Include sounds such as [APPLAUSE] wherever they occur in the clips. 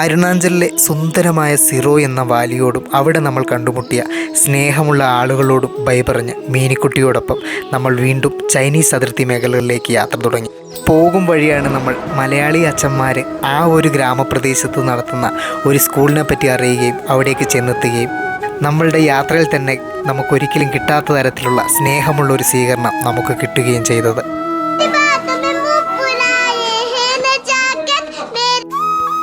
അരുണാചലിലെ സുന്ദരമായ സിറോ എന്ന വാലിയോടും അവിടെ നമ്മൾ കണ്ടുമുട്ടിയ സ്നേഹമുള്ള ആളുകളോടും ബൈ പറഞ്ഞ് മീനിക്കുട്ടിയോടൊപ്പം നമ്മൾ വീണ്ടും ചൈനീസ് അതിർത്തി മേഖലകളിലേക്ക് യാത്ര തുടങ്ങി. പോകും വഴിയാണ് നമ്മൾ മലയാളി അച്ഛന്മാർ ആ ഒരു ഗ്രാമപ്രദേശത്ത് നടത്തുന്ന ഒരു സ്കൂളിനെ പറ്റി അറിയുകയും അവിടേക്ക് ചെന്നെത്തുകയും നമ്മളുടെ യാത്രയിൽ തന്നെ നമുക്കൊരിക്കലും കിട്ടാത്ത തരത്തിലുള്ള സ്നേഹമുള്ള ഒരു സ്വീകരണം നമുക്ക് കിട്ടുകയും ചെയ്തത്.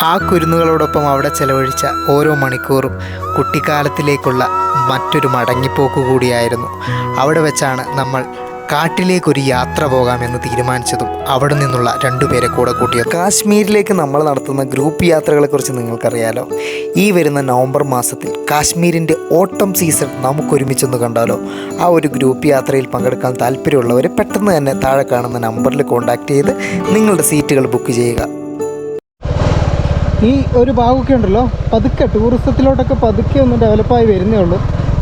ആ കുരുന്നുകളോടൊപ്പം അവിടെ ചെലവഴിച്ച ഓരോ മണിക്കൂറും കുട്ടിക്കാലത്തിലേക്കുള്ള മറ്റൊരു മടങ്ങിപ്പോക്ക് കൂടിയായിരുന്നു. അവിടെ വെച്ചാണ് നമ്മൾ കാട്ടിലേക്കൊരു യാത്ര പോകാമെന്ന് തീരുമാനിച്ചതും അവിടെ നിന്നുള്ള രണ്ടുപേരെ കൂടെ കൂട്ടിയത് കാശ്മീരിലേക്ക് നമ്മൾ നടത്തുന്ന ഗ്രൂപ്പ് യാത്രകളെക്കുറിച്ച് നിങ്ങൾക്കറിയാലോ. ഈ വരുന്ന നവംബർ മാസത്തിൽ കാശ്മീരിന്റെ ഓട്ടം സീസൺ നമുക്കൊരുമിച്ചൊന്ന് കണ്ടാലോ. ആ ഒരു ഗ്രൂപ്പ് യാത്രയിൽ പങ്കെടുക്കാൻ താല്പര്യമുള്ളവർ പെട്ടെന്ന് തന്നെ താഴെ കാണുന്ന നമ്പറിൽ കോൺടാക്റ്റ് ചെയ്ത് നിങ്ങളുടെ സീറ്റുകൾ ബുക്ക് ചെയ്യുക. ഈ ഒരു ഭാഗമൊക്കെ ഉണ്ടല്ലോ പതുക്കെ ടൂറിസത്തിലോട്ടൊക്കെ പതുക്കെ ഒന്ന് ഡെവലപ്പായി വരുന്നേ ഉള്ളൂ.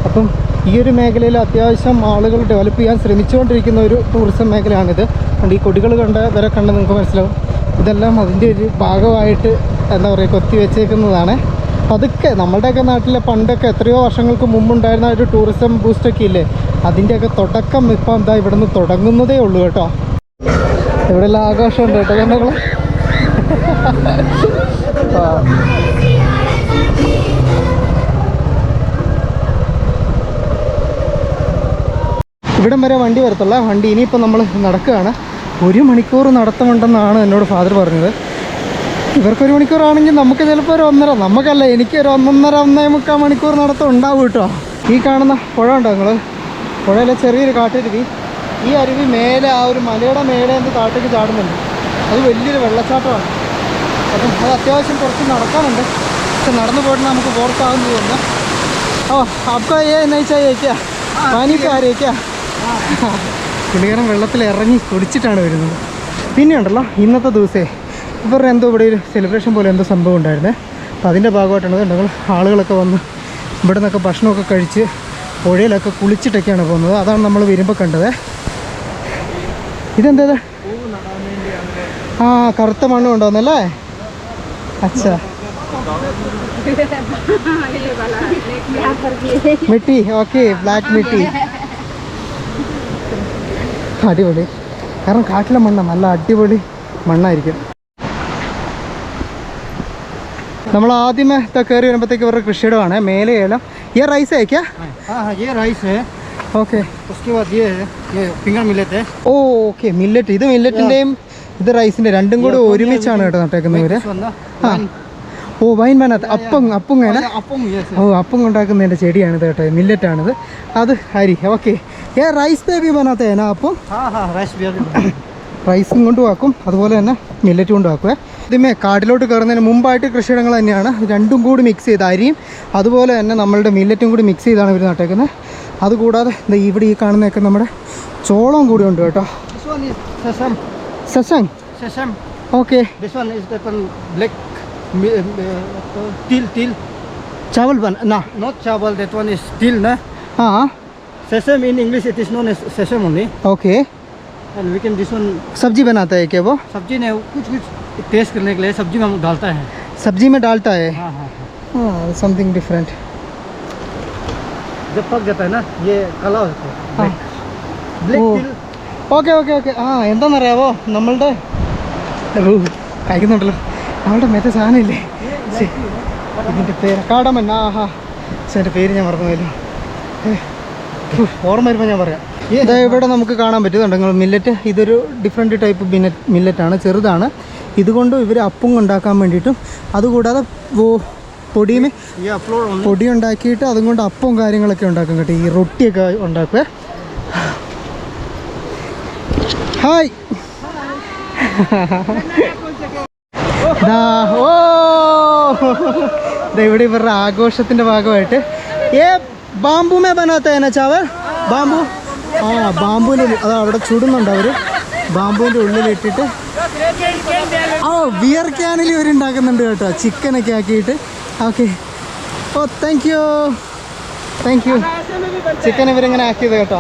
അപ്പം ഈ ഒരു മേഖലയിൽ അത്യാവശ്യം ആളുകൾ ഡെവലപ്പ് ചെയ്യാൻ ശ്രമിച്ചുകൊണ്ടിരിക്കുന്ന ഒരു ടൂറിസം മേഖലയാണിത്. അതുകൊണ്ട് ഈ കൊടികൾ കണ്ട വരെ കണ്ട് നിങ്ങൾക്ക് മനസ്സിലാവും. ഇതെല്ലാം അതിന്റെ ഒരു ഭാഗമായിട്ട് എന്താ പറയുക കൊത്തി വെച്ചേക്കുന്നതാണ്. പതുക്കെ നമ്മളുടെയൊക്കെ നാട്ടിലെ പണ്ടൊക്കെ എത്രയോ വർഷങ്ങൾക്ക് മുമ്പുണ്ടായിരുന്ന ഒരു ടൂറിസം ബൂസ്റ്റൊക്കെ ഇല്ലേ? അതിന്റെയൊക്കെ തുടക്കം ഇപ്പം എന്താ ഇവിടെ നിന്ന് തുടങ്ങുന്നതേ ഉള്ളൂ കേട്ടോ. ഇവിടെ എല്ലാം ആഘോഷമുണ്ട് കേട്ടോ ആ. ഇവിടം വരെ വണ്ടി വരത്തുള്ള വണ്ടി ഇനിയിപ്പോൾ നമ്മൾ നടക്കുകയാണ്. ഒരു മണിക്കൂർ നടത്തമുണ്ടെന്നാണ് എന്നോട് ഫാദർ പറഞ്ഞത്. ഇവർക്കൊരു മണിക്കൂറാണെങ്കിൽ നമുക്ക് ചിലപ്പോൾ ഒരു ഒന്നര നമുക്കല്ല എനിക്ക് ഒരു ഒന്നൊന്നര ഒന്നേ മുക്കാൽ മണിക്കൂർ നടത്തം ഉണ്ടാവും കേട്ടോ. ഈ കാണുന്ന പുഴ ഉണ്ടോ നിങ്ങൾ പുഴയിലെ ചെറിയൊരു കാട്ടരുവി. ഈ അരുവി മേലെ ആ ഒരു മലയുടെ മേലെ എന്ത് കാട്ടേക്ക് ചാടുന്നുണ്ട്? അത് വലിയൊരു വെള്ളച്ചാട്ടമാണ്. അപ്പം അത് അത്യാവശ്യം കുറച്ച് നടക്കാനുണ്ട്. പക്ഷെ നടന്നു പോയിട്ട് നമുക്ക് പുറത്താകുന്നു തോന്നുന്നു ഓ അപ്പൊ ഏ നയിച്ചാ പനിക്കാരേക്കാ കാരേക്കാ പുള്ളിക്കാരൻ വെള്ളത്തിൽ ഇറങ്ങി കുടിച്ചിട്ടാണ് വരുന്നത്. പിന്നെ ഉണ്ടല്ലോ ഇന്നത്തെ ദിവസേ. ഇവരുടെ എന്തോ ഇവിടെ ഒരു സെലിബ്രേഷൻ പോലെ എന്തോ സംഭവം ഉണ്ടായിരുന്നേ. അപ്പോൾ അതിന്റെ ഭാഗമായിട്ടാണ് ഞങ്ങൾ ആളുകളൊക്കെ വന്ന് ഇവിടെ നിന്നൊക്കെ ഭക്ഷണമൊക്കെ കഴിച്ച് പുഴയിലൊക്കെ കുളിച്ചിട്ടൊക്കെയാണ് പോകുന്നത്. അതാണ് നമ്മൾ വരുമ്പോൾ കണ്ടത്. ഇതെന്താ ഇത്? ആ കറുത്ത മണ്ണ് കൊണ്ടുവന്നല്ലേ അച്ഛാ മിട്ടി ഓക്കെ ബ്ലാക്ക് മിട്ടി അടിപൊളി കാരണം കാട്ടിലെ മണ്ണ നല്ല അടിപൊളി മണ്ണായിരിക്കും നമ്മൾ ആദ്യമേ ഇതാ കയറി വരുമ്പോഴത്തേക്ക് ഇവരുടെ കൃഷിയിടമാണ് മേലെ ഏലം ഈ റൈസ് അയക്കാ हाँ हाँ ये राइस है ഓക്കെ उसके बाद ये है ये फिंगर मिलेट है ഓ ഓക്കെ മില്ലറ്റ് ഇത് മില്ലറ്റിൻ്റെയും ഇത് റൈസിന്റെ രണ്ടും കൂടി ഒരുമിച്ചാണ് കേട്ടോ നട്ടേക്കുന്നത് ആ. ഓ വൈൻ മാനത്ത് അപ്പം അപ്പം ഓ അപ്പം ഉണ്ടാക്കുന്നതിന്റെ ചെടിയാണ് കേട്ടോ മില്ലറ്റ് ആണിത് അത് ഹരി ഓക്കെ. ഏ റൈസ് ബേബി ബനാത്ത ഏനാ അപ്പം? റൈസും കൊണ്ടുവാക്കും അതുപോലെ തന്നെ മില്ലറ്റ് കൊണ്ടുവാക്കുവേ ഇതുമേ കാടിലോട്ട് കയറുന്നതിന് മുമ്പായിട്ട് കൃഷിയിടങ്ങൾ തന്നെയാണ്. രണ്ടും കൂടി മിക്സ് ചെയ്ത് അരിയും അതുപോലെ തന്നെ നമ്മളുടെ മില്ലറ്റും കൂടി മിക്സ് ചെയ്താണ് ഇവർ നട്ടേക്കുന്നത്. അതുകൂടാതെ ഇവിടെ ഈ കാണുന്നതൊക്കെ നമ്മുടെ ചോളം കൂടി ഉണ്ട് കേട്ടോ. Sesame? Sesame. Okay. This one is the black eh, eh, till till. Chawal one? No. Not chawal, that one is till, na? हाँ sesame in English it is known as sesame only okay and we can this one सब्ज़ी बनाता है क्या वो सब्ज़ी ने कुछ कुछ टेस्ट करने के लिए सब्ज़ी में हम डालता है सब्ज़ी में डालता है हाँ, हाँ, हाँ। समथिंग डिफरेंट जब पक जाता है ना ये काला होता है ब्लैक तिल ഓക്കെ ഓക്കെ ഓക്കെ. ആ എന്താണെന്നറിയാവോ നമ്മളുടെ കഴിക്കുന്നുണ്ടല്ലോ. നമ്മളുടെ മറ്റേ സാധനമില്ലേ? ഇതിന്റെ പേര് കാടമൻ. ആഹാ എന്റെ പേര് ഞാൻ മറന്നുപോയല്ലോ. ഓർമ്മ വരുമ്പോൾ ഞാൻ പറയാം. ഇതാ ഇവിടെ നമുക്ക് കാണാൻ പറ്റുന്നുണ്ട്. നിങ്ങൾ മില്ലറ്റ് ഇതൊരു ഡിഫറെന്റ് ടൈപ്പ് മില്ലറ്റ് മില്ലറ്റാണ് ചെറുതാണ്. ഇതുകൊണ്ട് ഇവർ അപ്പും ഉണ്ടാക്കാൻ വേണ്ടിയിട്ടും അതുകൂടാതെ പൊടിയും പൊടി ഉണ്ടാക്കിയിട്ട് അതും കൊണ്ട് അപ്പവും കാര്യങ്ങളൊക്കെ ഉണ്ടാക്കും കേട്ടോ. ഈ റൊട്ടിയൊക്കെ ഉണ്ടാക്കുക ഉണ്ടാക്കുവേ ഹായ്. ദാ, ഓ. ഇവിടെ ഇവരുടെ ആഘോഷത്തിന്റെ ഭാഗമായിട്ട്. ഏ ബാമ്പു മേ ബനാത്ത ചാവൽ? ബാമ്പു ആ ബാമ്പുവിന്റെ അതാ അവിടെ ചുടുന്നുണ്ട് അവർ. ബാമ്പുവിന്റെ ഉള്ളിലിട്ടിട്ട് ഓ ബിയർ ക്യാനിൽ ഇവർ ഉണ്ടാക്കുന്നുണ്ട് കേട്ടോ ചിക്കനൊക്കെ ആക്കിയിട്ട്. Okay. Oh thank you thank you chicken ഇവരിങ്ങനെ ആക്കിയത് കേട്ടോ.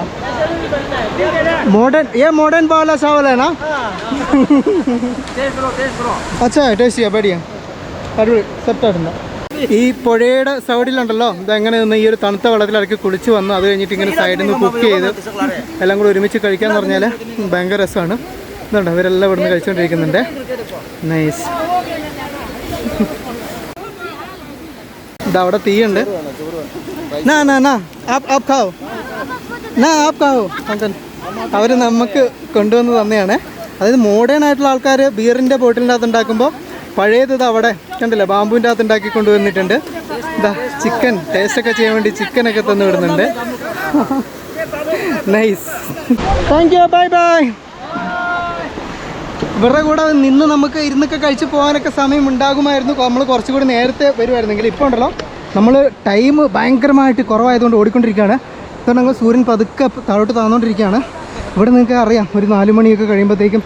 മോഡേൺ ഏ മോഡേൺ പാവല ചാവലാണോ അച്ഛാ ടേസ്റ്റ് ചെയ്യാം പേടിയാ. അടിപൊളി സെറ്റായിട്ടുണ്ടോ ഈ പുഴയുടെ സൈഡിലുണ്ടല്ലോ ഇതെങ്ങനെ നിന്ന് ഈ ഒരു തണുത്ത വെള്ളത്തിൽ ഇറക്കി കുളിച്ച് വന്ന് അത് കഴിഞ്ഞിട്ട് ഇങ്ങനെ സൈഡിൽ നിന്ന് കുക്ക് ചെയ്ത് എല്ലാം കൂടെ ഒരുമിച്ച് കഴിക്കാന്ന് പറഞ്ഞാൽ ഭയങ്കര രസമാണ്. ഇതുണ്ട് അവരെല്ലാം ഇവിടുന്ന് കഴിച്ചുകൊണ്ടിരിക്കുന്നുണ്ട് നൈസ് ഇതവിടെ [LAUGHS] തീയുണ്ട്. നാ നാ നാ. ആപ്പ് ആപ്പ് ഖാവോ നാ ആപ്പ് ഖാവോ അങ്കൻ അവർ നമുക്ക് കൊണ്ടുവന്ന് തന്നെയാണ്. അതായത് മോഡേൺ ആയിട്ടുള്ള ആൾക്കാർ ബിയറിന്റെ ബോട്ടിലിന്റെ അകത്ത് ഉണ്ടാക്കുമ്പോൾ പഴയത് ഇത് അവിടെ കണ്ടില്ലേ? ബാമ്പുവിന്റെ അകത്ത് ഉണ്ടാക്കി കൊണ്ടുവന്നിട്ടുണ്ട് ഇതാ ചിക്കൻ ടേസ്റ്റൊക്കെ ചെയ്യാൻ വേണ്ടി ചിക്കനൊക്കെ തന്നു വിടുന്നുണ്ട്. Nice thank you bye bye ഇവരുടെ കൂടെ നിന്ന് നമുക്ക് ഇരുന്നൊക്കെ കഴിച്ച് പോകാനൊക്കെ സമയം ഉണ്ടാകുമായിരുന്നു. നമ്മൾ കുറച്ചുകൂടി നേരത്തെ വരുമായിരുന്നെങ്കിൽ ഇപ്പോൾ ഉണ്ടല്ലോ. നമ്മൾ ടൈം ഭയങ്കരമായിട്ട് കുറവായതുകൊണ്ട് ഓടിക്കൊണ്ടിരിക്കുകയാണ്. കാരണം ഞങ്ങൾ സൂര്യൻ പതുക്കെ താഴോട്ട് താന്നുകൊണ്ടിരിക്കുകയാണ് ഇവിടെ നിങ്ങൾക്ക് അറിയാം ഒരു നാല് മണിയൊക്കെ കഴിയുമ്പോഴത്തേക്കും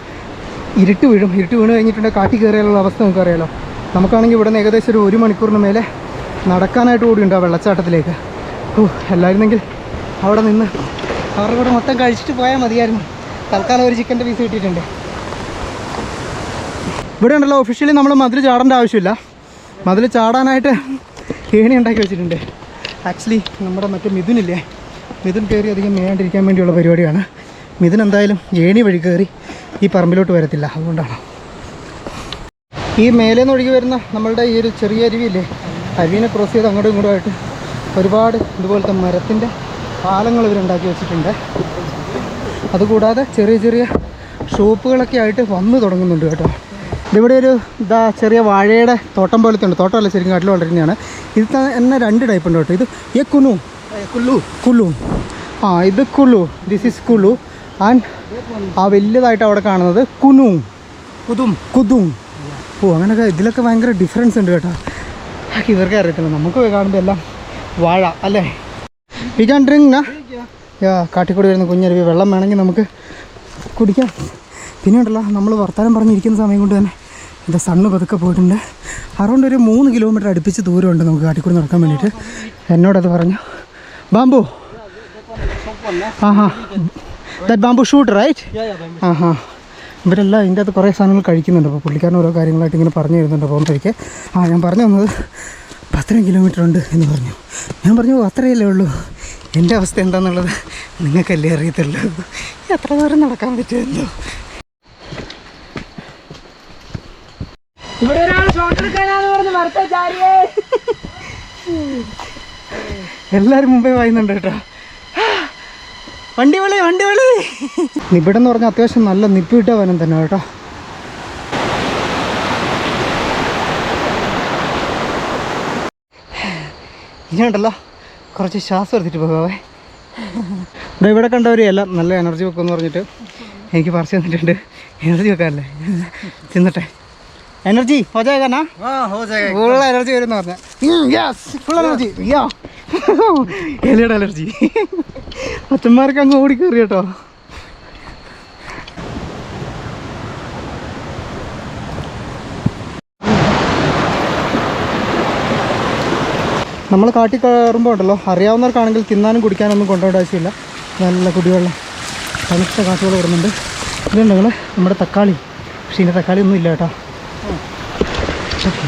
ഇരുട്ട് വീഴും. ഇരുട്ട് വീണ് കഴിഞ്ഞിട്ടുണ്ടെങ്കിൽ കാട്ടി കയറിയാലുള്ള അവസ്ഥ നമുക്ക് അറിയാലോ. നമുക്കാണെങ്കിൽ ഇവിടെ നിന്ന് ഏകദേശം ഒരു ഒരു മണിക്കൂറിന് മേലെ നടക്കാനായിട്ട് ഓടിയുണ്ട് ആ വെള്ളച്ചാട്ടത്തിലേക്ക്. ഓ എല്ലായിരുന്നെങ്കിൽ അവിടെ നിന്ന് അവരുടെ കൂടെ മൊത്തം കഴിച്ചിട്ട് പോയാൽ മതിയായിരുന്നു. തൽക്കാലം ഒരു ചിക്കന്റെ പീസ് കിട്ടിയിട്ടുണ്ട്. ഇവിടെ ഉണ്ടല്ലോ ഒഫീഷ്യലി നമ്മൾ മതിൽ ചാടേണ്ട ആവശ്യമില്ല. മതിൽ ചാടാനായിട്ട് ഏണി ഉണ്ടാക്കി വെച്ചിട്ടുണ്ട്. ആക്ച്വലി നമ്മുടെ മറ്റേ മിഥുനില്ലേ? മിഥുൻ കയറി അധികം മേയാണ്ടിരിക്കാൻ വേണ്ടിയുള്ള പരിപാടിയാണ്. മിഥുൻ എന്തായാലും ഏണി വഴി കയറി ഈ പറമ്പിലോട്ട് വരത്തില്ല. അതുകൊണ്ടാണ്. ഈ മേലെ നിന്ന് ഒഴുകി വരുന്ന നമ്മളുടെ ഈ ഒരു ചെറിയ അരുവിയില്ലേ? അരുവിനെ ക്രോസ് ചെയ്ത് അങ്ങോട്ടും ഇങ്ങോട്ടും ആയിട്ട് ഒരുപാട് ഇതുപോലത്തെ മരത്തിന്റെ പാലങ്ങൾ ഇവരുണ്ടാക്കി വെച്ചിട്ടുണ്ട്. അതുകൂടാതെ ചെറിയ ചെറിയ ഷോപ്പുകളൊക്കെ ആയിട്ട് വന്നു തുടങ്ങുന്നുണ്ട് കേട്ടോ. ഇതിവിടെ ഒരു ഇതാ ചെറിയ വാഴയുടെ തോട്ടം പോലത്തെ ഉണ്ട് തോട്ടമല്ല ശരിക്കും കാട്ടിൽ വളരുന്നതാണ് ഇത് തന്നെ രണ്ട് ടൈപ്പ് ഉണ്ട് കേട്ടോ. ഇത് ഏ കുനു. കുല്ലു. കുല്ലു ആ ഇത് കുല്ലു ദിസ് ഈസ് കുല്ലു ആൻഡ് ആ വലിയതായിട്ട് അവിടെ കാണുന്നത് കുനു. കുതും. കുതും. ഓ അങ്ങനെയൊക്കെ ഇതിലൊക്കെ ഭയങ്കര ഡിഫറൻസ് ഉണ്ട് കേട്ടോ. ഇവർക്ക് അറിയത്തില്ല. നമുക്ക് കാണുമ്പോൾ എല്ലാം വാഴ അല്ലേ? വി ക്യാൻ ഡ്രിങ്ക് നാ യാ കാട്ടിക്കൂടി വരുന്ന കുഞ്ഞരുവി വെള്ളം വേണമെങ്കിൽ നമുക്ക് കുടിക്കാം. പിന്നെ ഉണ്ടല്ലോ നമ്മൾ വർത്തമാനം പറഞ്ഞിരിക്കുന്ന സമയം കൊണ്ട് തന്നെ. എന്റെ സണ്ണ് പതുക്കെ പോയിട്ടുണ്ട്. അറൗണ്ട് ഒരു മൂന്ന് കിലോമീറ്റർ അടുപ്പിച്ച് ദൂരമുണ്ട് നമുക്ക് കാട്ടിക്കൂടി നടക്കാൻ വേണ്ടിയിട്ട്. എന്നോടത് പറഞ്ഞു ബാമ്പു ഹാ ദാറ്റ് ബാമ്പു ഷൂട്ട് റൈറ്റ് ആ ഹാ ഇവരെല്ലാം ഇതിന്റെ അകത്ത് കുറേ സാധനങ്ങൾ കഴിക്കുന്നുണ്ട്. അപ്പോൾ പുള്ളിക്കാരൻ ഓരോ കാര്യങ്ങളായിട്ട് ഇങ്ങനെ പറഞ്ഞു തരുന്നുണ്ട് പോകുമ്പോഴേക്ക് ആ ഞാൻ പറഞ്ഞു തന്നത് പത്തരം കിലോമീറ്റർ ഉണ്ട് എന്ന് പറഞ്ഞു. ഞാൻ പറഞ്ഞു "ഓ, അത്രയല്ലേ ഉള്ളൂ. എന്റെ അവസ്ഥ എന്താണെന്നുള്ളത് നിങ്ങൾക്കല്ലേ അറിയത്തുള്ളൂ. എത്ര ദൂരം നടക്കാൻ പറ്റുമല്ലോ ഇവിടെ ഒരാൾ ഷോട്ട് എടുക്കാനാന്ന് പറഞ്ഞ് മറുത്ത ചാരിയേ. എല്ലാവരും മുമ്പേ വായുന്നുണ്ട് കേട്ടോ. വണ്ടി വിളി വണ്ടി വിളി. ഇവിടെ എന്ന് പറഞ്ഞാൽ അത്യാവശ്യം നല്ല നിപ്പിട്ട വനം തന്നെ കേട്ടോ. ഇനി ഉണ്ടല്ലോ കുറച്ച് ശ്വാസം എടുത്തിട്ട് പോകാവേ. ഇവിടെ ഇവിടെ കണ്ടവരെയല്ല നല്ല എനർജി വെക്കുമെന്ന് പറഞ്ഞിട്ട് എനിക്ക് പറിച്ചു തന്നിട്ടുണ്ട്. എനർജി വെക്കാനല്ലേ? തിന്നട്ടെ. എനർജി ഹോജാകാനാ ഫുൾ അലർജി വരും പറഞ്ഞ. ഫുൾ എനർജി യാ എലിയുടെ എനർജി അച്ഛന്മാർക്ക് അങ്ങ് ഓടി കയറി കേട്ടോ. നമ്മൾ കാട്ടി കയറുമ്പോൾ ഉണ്ടല്ലോ അറിയാവുന്നവർക്കാണെങ്കിൽ തിന്നാനും കുടിക്കാനൊന്നും കൊണ്ടുപോകേണ്ട ആവശ്യമില്ല. നല്ല കുടിവെള്ളം തണുത്ത കാറ്റുകൾ വരുന്നുണ്ട്. ഇതുണ്ടെങ്കിൽ നമ്മുടെ തക്കാളി. പക്ഷേ ഇതിന്റെ തക്കാളി ഒന്നും ഇല്ല കേട്ടോ. Okay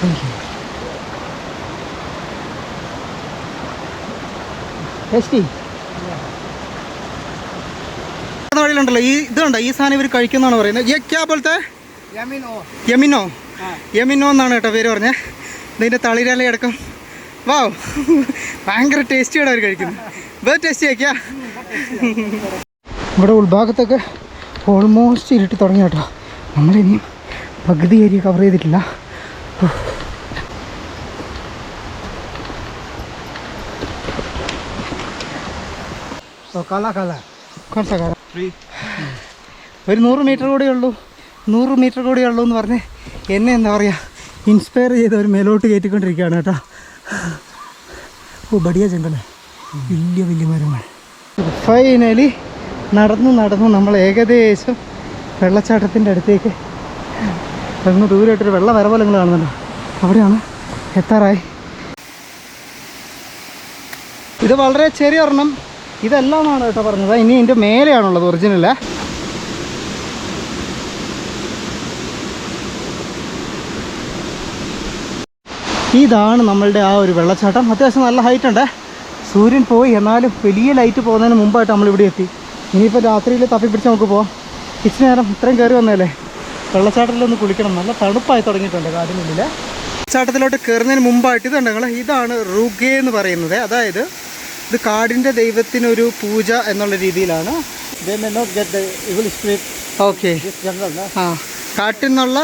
Thank you. ടേസ്റ്റി വഴിയിലുണ്ടല്ലോ. ഈ ഇതുണ്ടോ ഈ സാധനം ഇവർ കഴിക്കുന്നതാണ് പറയുന്നത്. ക്യാ പോലത്തെ? യമിനോ. യമിനോ? എന്നാണ് കേട്ടോ പേര് പറഞ്ഞേ. ഇതിന്റെ തളിരല അടക്കം. വാവ്. ഭയങ്കര ടേസ്റ്റിയാണ് അവർ കഴിക്കുന്നത്. വേറെ ടേസ്റ്റി ആക്കിയാ ഇവിടെ ഉൾഭാഗത്തൊക്കെ ഓൾമോസ്റ്റ് ഇരുട്ടി തുടങ്ങി കേട്ടോ. നമ്മളിനിയും പകുതി ഏരിയ കവർ ചെയ്തിട്ടില്ല. കുറച്ച കാല ഒരു നൂറ് മീറ്റർ കൂടെ ഉള്ളൂ. നൂറ് മീറ്റർ കൂടെ ഉള്ളൂ എന്ന് പറഞ്ഞ് എന്നെ എന്താ പറയുക ഇൻസ്പയർ ചെയ്ത് ഒരു മേലോട്ട് കയറ്റിക്കൊണ്ടിരിക്കുകയാണ് കേട്ടോ. ഓ ബടിയ ചെണ്ടല്ലേ വലിയ വലിയ മരങ്ങൾ. ഫൈനലി നടന്നു നടന്നു നമ്മൾ ഏകദേശം വെള്ളച്ചാട്ടത്തിന്റെ അടുത്തേക്ക് അങ്ങ് ദൂരമായിട്ടൊരു വെള്ള വര പോലെ നിങ്ങൾ കാണുന്നുണ്ട്. അവിടെയാണ് എത്താറായി. ഇത് വളരെ ചെറിയ ഒരെണ്ണം. ഇതെല്ലാമാണ് കേട്ടോ പറഞ്ഞത്. ഇനി ഇതിന്റെ മേലെയാണുള്ളത് ഒറിജിനൽ ഇതാണ് നമ്മളുടെ ആ ഒരു വെള്ളച്ചാട്ടം. അത്യാവശ്യം നല്ല ഹൈറ്റ് ഉണ്ട്. സൂര്യൻ പോയി എന്നാലും വലിയ ലൈറ്റ് പോകുന്നതിന് മുമ്പായിട്ട് നമ്മൾ ഇവിടെ എത്തി. ഇനിയിപ്പോൾ രാത്രിയിൽ തപ്പിപ്പിടിച്ച് നമുക്ക് പോവാം. ഇച്ചിരി നേരം ഇത്രയും കയറി വന്നതല്ലേ? വെള്ളച്ചാട്ടത്തിലൊന്ന് കുളിക്കണം. നല്ല തണുപ്പായി തുടങ്ങിയിട്ടുണ്ട് കാടിനുള്ളിൽ ചാട്ടത്തിലോട്ട് കയറുന്നതിന് മുമ്പായിട്ട് ഇത് നിങ്ങൾ ഇതാണ് റുഗെ എന്ന് പറയുന്നത്. അതായത് ഇത് കാടിന്റെ ദൈവത്തിനൊരു പൂജ എന്നുള്ള രീതിയിലാണ്. ഓക്കെ? ആ. കാട്ടിൽ നിന്നുള്ള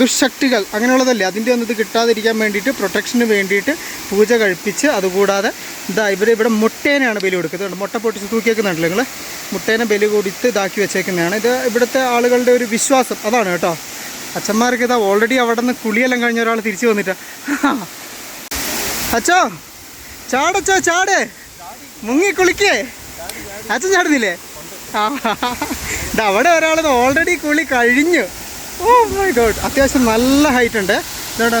ദുഷ്ശക്തികൾ അങ്ങനെയുള്ളതല്ലേ? അതിന്റെ ഒന്നും ഇത് കിട്ടാതിരിക്കാൻ വേണ്ടിയിട്ട് പ്രൊട്ടക്ഷന് വേണ്ടിയിട്ട് പൂജ കഴിപ്പിച്ച് അതുകൂടാതെ ഇതാ ഇവർ ഇവിടെ മുട്ടേനെയാണ് ബലി കൊടുക്കുന്നത്. മുട്ട പൊട്ടിച്ച് തൂക്കിയേക്കുന്നുണ്ടല്ലോ നിങ്ങൾ മുട്ടേനെ ബലി കൊടുത്ത് ഇതാക്കി വെച്ചേക്കുന്നതാണ്. ഇത് ഇവിടുത്തെ ആളുകളുടെ ഒരു വിശ്വാസം. അതാണ് കേട്ടോ. അച്ഛന്മാർക്ക് ഇതാ ഓൾറെഡി അവിടെ നിന്ന് കുളിയെല്ലാം കഴിഞ്ഞ ഒരാൾ തിരിച്ചു വന്നിട്ടാ. അച്ഛോ ചാടച്ചോ ചാട്. മുങ്ങി കുളിക്കേ. അച്ഛൻ ചാടുന്നില്ലേ? ആ അവിടെ ഒരാളത് ഓൾറെഡി കുളി കഴിഞ്ഞു. ഓ മൈ ഗോഡ് അത്യാവശ്യം നല്ല ഹൈറ്റ് ഉണ്ട്. ഇതോടെ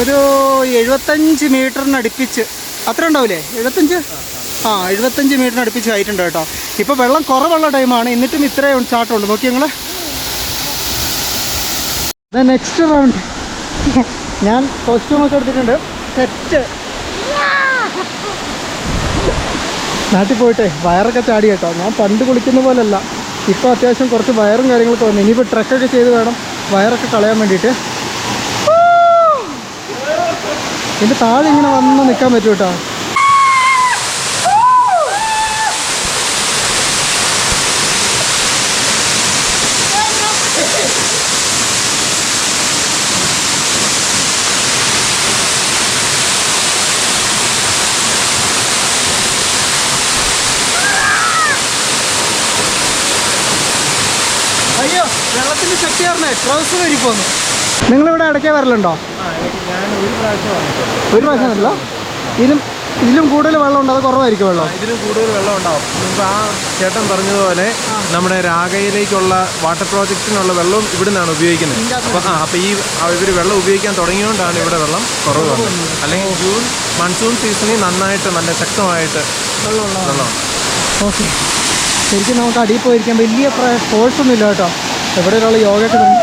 ഒരു എഴുപത്തഞ്ച് മീറ്ററിന് അടുപ്പിച്ച്. അത്ര ഉണ്ടാവില്ലേ എഴുപത്തഞ്ച്? ആ എഴുപത്തഞ്ച് മീറ്ററിന് അടുപ്പിച്ച് ഹൈറ്റ് ഉണ്ട് കേട്ടോ. ഇപ്പോൾ വെള്ളം കുറവുള്ള ടൈമാണ് എന്നിട്ടും ഇത്രയും ചാട്ടമുണ്ട് നോക്കി ഞങ്ങൾ നെക്സ്റ്റ് റൗണ്ട് ഞാൻ കോസ്റ്റ്യൂമൊക്കെ എടുത്തിട്ടുണ്ട്. സെറ്റ് നാട്ടിൽ പോയിട്ടെ വയറൊക്കെ ചാടി കേട്ടോ. ഞാൻ പണ്ട് കുളിക്കുന്ന പോലല്ല. ഇപ്പോൾ അത്യാവശ്യം കുറച്ച് വയറും കാര്യങ്ങളൊക്കെ വന്നു. ഇനിയിപ്പോൾ ട്രക്കൊക്കെ ചെയ്ത് വേണം. വയറൊക്കെ കളയാൻ വേണ്ടിയിട്ട്. ഇതിന്റെ താഴെ ഇങ്ങനെ വന്ന് നിൽക്കാൻ പറ്റും കേട്ടോ അയ്യോ വെള്ളത്തിന്റെ ശക്തി പറഞ്ഞേ ട്രൗസ് വരി പോന്നു നിങ്ങളിവിടെ ഇടയ്ക്ക് വരലുണ്ടോ? ഒരു പ്രാവശ്യമല്ല ഇതിലും ഇതിലും കൂടുതൽ വെള്ളം ഉണ്ട്? അത് കുറവായിരിക്കും വെള്ളം. ഇതിലും കൂടുതൽ വെള്ളം ഉണ്ടാവും. മുമ്പ് ആ ചേട്ടൻ പറഞ്ഞതുപോലെ നമ്മുടെ രാഗയിലേക്കുള്ള വാട്ടർ പ്രോജക്റ്റിനുള്ള വെള്ളവും ഇവിടെ നിന്നാണ് ഉപയോഗിക്കുന്നത് അപ്പോൾ ആ ഈ ഇവർ വെള്ളം ഉപയോഗിക്കാൻ തുടങ്ങിയതുകൊണ്ടാണ് ഇവിടെ വെള്ളം കുറവ് വന്നത് അല്ലെങ്കിൽ ജൂൺ മൺസൂൺ സീസണിൽ നന്നായിട്ട് നല്ല ശക്തമായിട്ട് വെള്ളം ഓക്കെ. ശരിക്കും നമുക്ക് അടിയിൽ പോയിരിക്കാൻ വലിയ ഫോഴ്സ് ഒന്നും ഇല്ല കേട്ടോ. എവിടെ ഒരാൾ തുടങ്ങി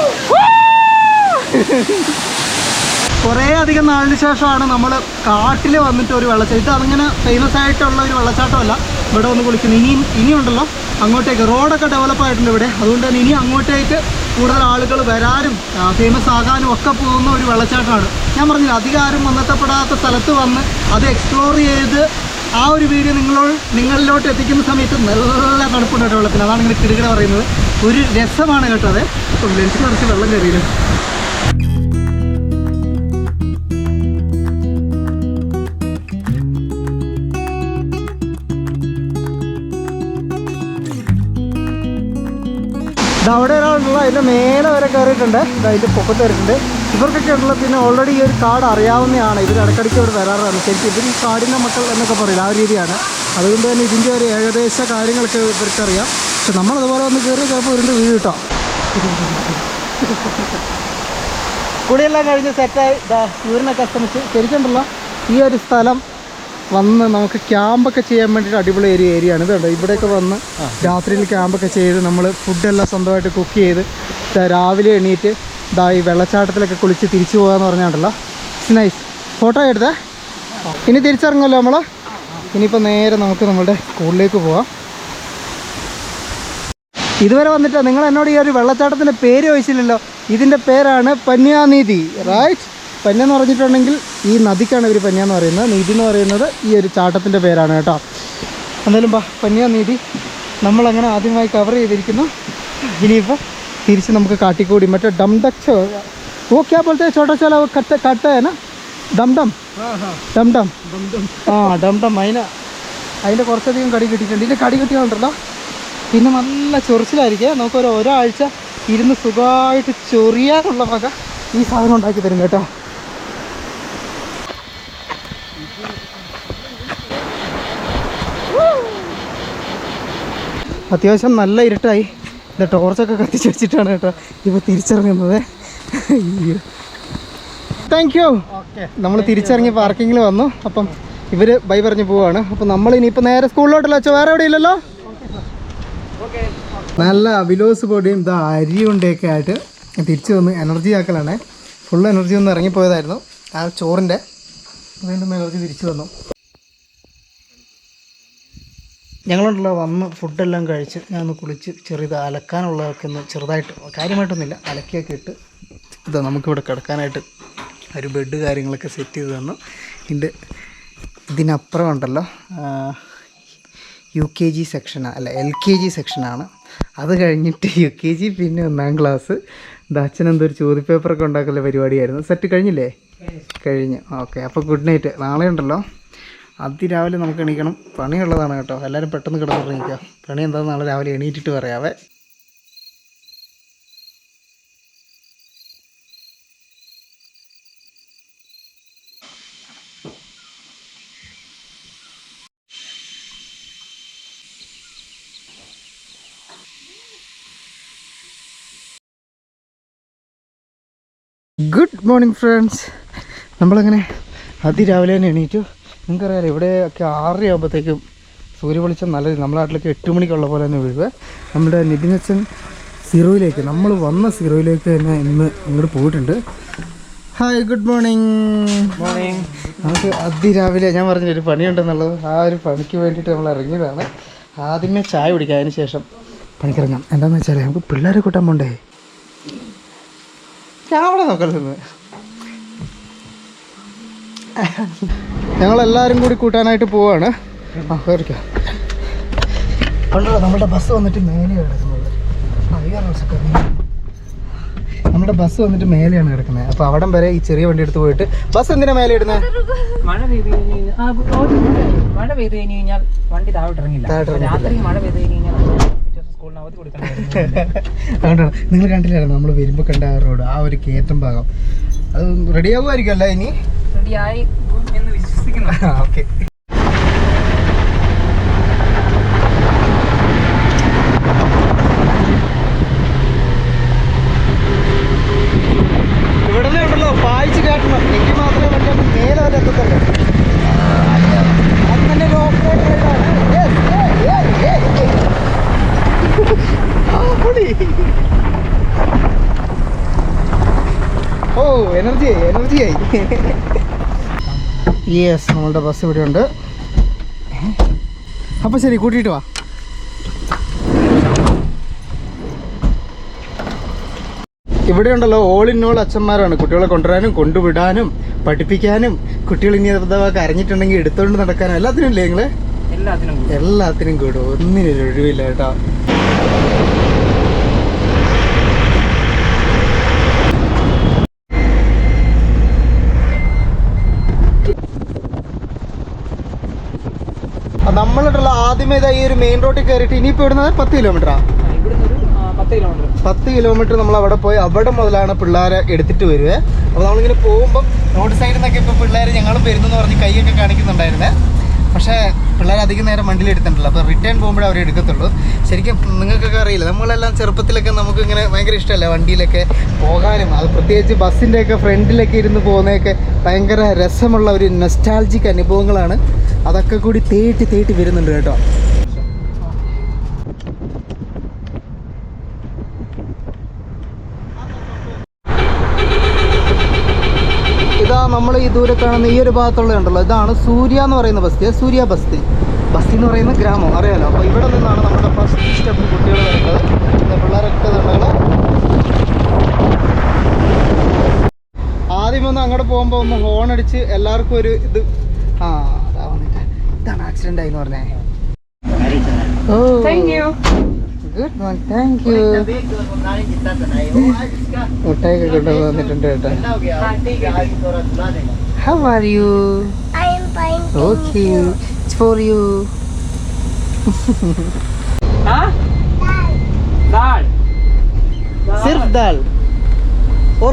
കുറേ അധികം നാളിന് ശേഷമാണ് നമ്മൾ കാട്ടിൽ വന്നിട്ട് ഒരു വെള്ളച്ചാട്ടം. ഇത് അങ്ങനെ ഫേമസ് ആയിട്ടുള്ള ഒരു വെള്ളച്ചാട്ടമല്ല. ഇവിടെ വന്ന് കുളിക്കുന്നത് ഇനിയും ഇനിയുണ്ടല്ലോ അങ്ങോട്ടേക്ക്. റോഡൊക്കെ ഡെവലപ്പ് ആയിട്ടുണ്ട് ഇവിടെ. അതുകൊണ്ട് തന്നെ ഇനി അങ്ങോട്ടേക്ക് കൂടുതൽ ആളുകൾ വരാനും ഫേമസ് ആകാനും ഒക്കെ പോകുന്ന ഒരു വെള്ളച്ചാട്ടമാണ്. ഞാൻ പറഞ്ഞില്ല അധികം ആരും വന്നെത്തപ്പെടാത്ത സ്ഥലത്ത് വന്ന് അത് എക്സ്പ്ലോർ ചെയ്ത് ആ ഒരു വീഡിയോ നിങ്ങളോ നിങ്ങളിലോട്ട് എത്തിക്കുന്ന സമയത്ത് നല്ല തണുപ്പുണ്ടായിട്ട് വെള്ളത്തിന്. അതാണ് ഇങ്ങനെ കിടുകിട പറയുന്നത്. ഒരു രസമാണ് കേട്ടോ അതെ. ലെൻസ് നിറച്ച് വെള്ളം കയറിയില്ല? അവിടെ ഒരാളുള്ള അതിന്റെ മേലെ വരെ കയറിയിട്ടുണ്ട്. അതിന്റെ പൊക്കത്ത് വരുന്നുണ്ട് ഇവർക്കൊക്കെ ഉള്ള പിന്നെ ഓൾറെഡി ഈ ഒരു കാട് അറിയാവുന്നതാണ്. ഇവർ ഇടയ്ക്കിടയ്ക്ക് ഇവിടെ വരാറാണ് ശരിക്കും ഇവർ കാടിന്റെ മക്കൾ എന്നൊക്കെ പറയില്ല ആ രീതിയാണ്. അതുകൊണ്ട് തന്നെ ഇതിന്റെ ഒരു ഏകദേശ കാര്യങ്ങളൊക്കെ ഇവർക്കറിയാം. പക്ഷെ നമ്മളതുപോലെ വന്ന് കയറി ചിലപ്പോൾ ഒരു വീട് കിട്ടാം. കുടിയെല്ലാം കഴിഞ്ഞ് സെറ്റായി സൂര്യനൊക്കെ അസ്തമിച്ച് ശരിക്കുണ്ടല്ലോ ഈ ഒരു സ്ഥലം വന്ന് നമുക്ക് ക്യാമ്പൊക്കെ ചെയ്യാൻ വേണ്ടിയിട്ട് അടിപൊളി ഏരിയ ഏരിയ ആണ്. ഇതുണ്ട് ഇവിടെയൊക്കെ വന്ന് രാത്രിയിൽ ക്യാമ്പൊക്കെ ചെയ്ത് നമ്മൾ ഫുഡെല്ലാം സ്വന്തമായിട്ട് കുക്ക് ചെയ്ത് രാവിലെ എണീറ്റ് ഇതാ ഈ വെള്ളച്ചാട്ടത്തിലൊക്കെ കുളിച്ച് തിരിച്ചു പോകാന്ന് പറഞ്ഞാണ്ടല്ലോ. നൈസ് ഫോട്ടോ എടുത്തേ? ഇനി തിരിച്ചിറങ്ങുമല്ലോ നമ്മൾ ഇനിയിപ്പോൾ നേരെ നമുക്ക് നമ്മുടെ സ്കൂളിലേക്ക് പോവാം. ഇതുവരെ വന്നിട്ട് നിങ്ങൾ എന്നോട് ഈ ഒരു വെള്ളച്ചാട്ടത്തിന്റെ പേര് ചോദിച്ചില്ലല്ലോ. ഇതിന്റെ പേരാണ് പന്യാനീതി റൈറ്റ് പന്യ എന്ന് പറഞ്ഞിട്ടുണ്ടെങ്കിൽ ഈ നദിക്കാണ് ഇവർ പന്യ എന്ന് പറയുന്നത്. നീതി എന്ന് പറയുന്നത് ഈ ഒരു ചാട്ടത്തിന്റെ പേരാണ് കേട്ടോ. എന്തായാലും ബാ പന്യാനീതി നമ്മളങ്ങനെ ആദ്യമായി കവർ ചെയ്തിരിക്കുന്നു. ഇനിയിപ്പോൾ തിരിച്ച് നമുക്ക് കാട്ടിക്കൂടി. മറ്റേ ഡംഡക്സ് ഓ ക്യാ പോലത്തെ ചോട്ടോ ചോല കട്ട കട്ടേന ഡം ഡം. ആ ഡം ഡം. അതിന് അതിന്റെ കുറച്ചധികം കടി കിട്ടിയിട്ടുണ്ട്. ഇതിന്റെ കടി കിട്ടിയാണ്ടല്ലോ പിന്നെ നല്ല ചൊറിച്ചിലായിരിക്കും. നമുക്കൊരു ഒരാഴ്ച ഇരുന്ന് സുഖമായിട്ട് ചൊറിയാനുള്ള വക ഈ സാധനം ഉണ്ടാക്കി തരും കേട്ടോ. അത്യാവശ്യം നല്ല ഇരുട്ടായി. ഇത് ടോർച്ചൊക്കെ കത്തിച്ച് വെച്ചിട്ടാണ് കേട്ടോ ഇപ്പോൾ തിരിച്ചിറങ്ങുന്നത്. താങ്ക് യു നമ്മൾ തിരിച്ചിറങ്ങി പാർക്കിങ്ങിൽ വന്നു. അപ്പം ഇവർ ബൈ പറഞ്ഞ് പോവാണ്. അപ്പം നമ്മൾ ഇനിയിപ്പോൾ നേരെ സ്കൂളിലോട്ടല്ലോ വേറെ എവിടെ ഇല്ലല്ലോ? നല്ല അവിലോസ് പൊടിയും ഇതാ അരിയുണ്ടൊക്കെ ആയിട്ട് തിരിച്ചു വന്ന് എനർജി ആക്കലാണ്. ഫുൾ എനർജി ഒന്ന് ഇറങ്ങിപ്പോയതായിരുന്നു. ആ ചോറിന്റെ വീണ്ടും എനർജി തിരിച്ചു വന്നു. ഞങ്ങളുണ്ടല്ലോ വന്ന് ഫുഡെല്ലാം കഴിച്ച് ഞാൻ ഒന്ന് കുളിച്ച് ചെറിയത് അലക്കാനുള്ളതൊക്കെ ഒന്ന് ചെറുതായിട്ട് കാര്യമായിട്ടൊന്നുമില്ല. അലക്കിയൊക്കെ ഇട്ട് ഇതാ നമുക്കിവിടെ കിടക്കാനായിട്ട് ഒരു ബെഡ് കാര്യങ്ങളൊക്കെ സെറ്റ് ചെയ്ത് തന്നു. ഇതിന്റെ ഇതിനപ്പുറം ഉണ്ടല്ലോ യു കെ ജി സെക്ഷനാണ് അല്ല എൽ കെ ജി സെക്ഷനാണ് അത് കഴിഞ്ഞിട്ട് [LAUGHS] യു കെ ജി പിന്നെ ഒന്നാം ക്ലാസ് ഇത് അച്ഛൻ എന്തോ ഒരു ചോദ്യപേപ്പറൊക്കെ ഉണ്ടാക്കുന്ന പരിപാടിയായിരുന്നു. സെറ്റ് കഴിഞ്ഞില്ലേ? കഴിഞ്ഞു. ഓക്കെ അപ്പോൾ ഗുഡ് നൈറ്റ് നാളെ ഉണ്ടല്ലോ. അതിരാവിലെ നമുക്ക് എണീക്കണം. പണിയുള്ളതാണ് കേട്ടോ. എല്ലാവരും പെട്ടെന്ന് കിടന്നുറങ്ങിക്കുക പണി എന്താണെന്ന് നാളെ രാവിലെ എണീറ്റിട്ട് പറയാവേ. ഗുഡ് മോർണിംഗ് ഫ്രണ്ട്സ് നമ്മളങ്ങനെ അതിരാവിലെ തന്നെ എണീറ്റു. നിങ്ങൾക്കറിയാലോ ഇവിടെയൊക്കെ ആറര ആകുമ്പോഴത്തേക്കും സൂര്യവെളിച്ചം നല്ല നമ്മുടെ നാട്ടിലൊക്കെ എട്ട് മണിക്കുള്ള പോലെ തന്നെ വീഴുക നമ്മുടെ നിതിനച്ചൻ സീറോയിലേക്ക് നമ്മൾ വന്ന സീറോയിലേക്ക് തന്നെ ഇന്ന് ഇങ്ങോട്ട് പോയിട്ടുണ്ട്. ഹായ് ഗുഡ് മോർണിംഗ് മോർണിംഗ് നമുക്ക് അതിരാവിലെ ഞാൻ പറഞ്ഞ ഒരു പണിയുണ്ടെന്നുള്ളത്. ആ ഒരു പണിക്ക് വേണ്ടിയിട്ട് നമ്മൾ ഇറങ്ങിയതാണ്. ആദ്യമേ ചായ കുടിക്കുക അതിന് ശേഷം പണിക്കിറങ്ങാം. എന്താണെന്ന് വെച്ചാൽ നമുക്ക് പിള്ളേരെ കൂട്ടാൻ പോണ്ടേ? ക്യാമറ നോക്കരുത് ഞങ്ങളെല്ലാവരും കൂടി കൂട്ടാനായിട്ട് പോവാണ്. ആ കയറിക്കാം നമ്മുടെ ബസ് വന്നിട്ട് മേലെയാണ് കിടക്കുന്നത്. നമ്മുടെ ബസ് വന്നിട്ട് മേലെയാണ് കിടക്കുന്നത്. അപ്പോൾ അവിടം വരെ ഈ ചെറിയ വണ്ടി എടുത്ത് പോയിട്ട് ബസ് എന്തിനാ മേലെ ഇടുന്നത് മഴ പെയ്ത് കഴിഞ്ഞാൽ മഴ പെയ്ത് കഴിഞ്ഞ് കഴിഞ്ഞാൽ വണ്ടി താഴോട്ട് ഇറങ്ങില്ല രാത്രി മഴ പെയ്ത് കഴിഞ്ഞ് കഴിഞ്ഞാൽ [LAUGHS] അതുകൊണ്ടാണ്. നിങ്ങൾ കണ്ടില്ലായിരുന്നു? നമ്മൾ വരുമ്പോൾ കണ്ട ആ റോഡ് ആ ഒരു കേറ്റം ഭാഗം. അത് റെഡിയാകുമായിരിക്കും അല്ല ഇനി? റെഡിയായി എന്ന് വിശ്വസിക്കുന്നു. [LAUGHS] ഓക്കെ ഇവിടെ ഉണ്ടല്ലോ പായിച്ച് കാട്ടണം എങ്കിൽ മാത്രമേ വണ്ടി ഒന്ന് നേരെ വരെ എത്തത്തുള്ളൂ അത് തന്നെ ഒരു ഓഫ് റോഡ് റൈഡാണ് Yes, yeah, yeah, yeah, yeah. ആ, പൊളി. ഓ എനർജി ആയി എനർജി ആയി യെസ് നമ്മളുടെ ബസ് ഇവിടെ ഉണ്ട് അപ്പോൾ ശരി കൂട്ടിയിട്ട് വാ. ഇവിടെ ഉണ്ടല്ലോ ഓൾ ഇൻ ഓൾ അച്ഛന്മാരാണ്. കുട്ടികളെ കൊണ്ടുവരാനും കൊണ്ടുവിടാനും പഠിപ്പിക്കാനും കുട്ടികൾ ഇനി അഥവാ കരഞ്ഞിട്ടുണ്ടെങ്കിൽ എടുത്തോണ്ട് നടക്കാനും എല്ലാത്തിനും ഇല്ലേ നിങ്ങൾ? എല്ലാത്തിനും എല്ലാത്തിനും കൂടും ഒന്നിനും ഒഴിവില്ല കേട്ടോ. ആദ്യമേ ഇതാ ഈ ഒരു മെയിൻ റോഡിൽ കയറിയിട്ട് ഇനിയിപ്പോൾ ഇവിടുന്ന് പത്ത് കിലോമീറ്ററാ പത്ത് കിലോമീറ്റർ നമ്മൾ അവിടെ പോയി. അവിടെ മുതലാണ് പിള്ളേരെ എടുത്തിട്ട് വരുവേ. അപ്പോൾ നമ്മളിങ്ങനെ പോകുമ്പോൾ റോഡ് സൈഡിൽ നിന്നൊക്കെ ഇപ്പോൾ പിള്ളേർ ഞങ്ങളും വരുന്നെന്ന് പറഞ്ഞ് കൈയൊക്കെ കാണിക്കുന്നുണ്ടായിരുന്നേ. പക്ഷേ പിള്ളേർ അധികം നേരം വണ്ടിയിൽ എടുത്തിട്ടുണ്ടല്ലോ. അപ്പോൾ റിട്ടേൺ പോകുമ്പോഴേ അവരെ എടുക്കത്തുള്ളൂ. ശരിക്കും നിങ്ങൾക്കൊക്കെ അറിയില്ല? നമ്മളെല്ലാം ചെറുപ്പത്തിലൊക്കെ നമുക്ക് ഇങ്ങനെ ഭയങ്കര ഇഷ്ടമല്ല വണ്ടിയിലൊക്കെ പോകാനും? അത് പ്രത്യേകിച്ച് ബസ്സിന്റെയൊക്കെ ഫ്രണ്ടിലൊക്കെ ഇരുന്ന് പോകുന്നതൊക്കെ ഭയങ്കര രസമുള്ള ഒരു നെസ്റ്റാൾജിക് അനുഭവങ്ങളാണ്. അതൊക്കെ കൂടി തേട്ടി തേട്ടി വരുന്നുണ്ട് കേട്ടോ. ഇതാ നമ്മൾ ഈ ദൂരെ കാണുന്ന ഈ ഒരു ഭാഗത്തുള്ള ഉണ്ടല്ലോ ഇതാണ് സൂര്യ എന്ന് പറയുന്ന ബസ്തി. സൂര്യ ബസ്തി. ബസ്തി എന്ന് പറയുന്ന ഗ്രാമം. അറിയാലോ? അപ്പോൾ ഇവിടെ നിന്നാണ് നമ്മുടെ ഫസ്റ്റ് സ്റ്റെപ്പ് കുട്ടികൾ വരുന്നത്. പിള്ളേരൊക്കെ ഇതുണ്ടല്ലോ ആദ്യം ഒന്ന് അങ്ങോട്ട് പോകുമ്പോൾ ഒന്ന് ഹോൺ അടിച്ച് എല്ലാവർക്കും ഒരു ഇത്. ആ ഇതാണ് ആക്സിഡൻ്റ് ആയി എന്ന് പറഞ്ഞേ oh thank you good morning thank you മുട്ടായൊക്കെ കൊണ്ടുവന്ന് വന്നിട്ടുണ്ട് കേട്ടോ how are you I am fine. Okay it's for you हाँ दाल സിർഫ് ദാൽ ഓർ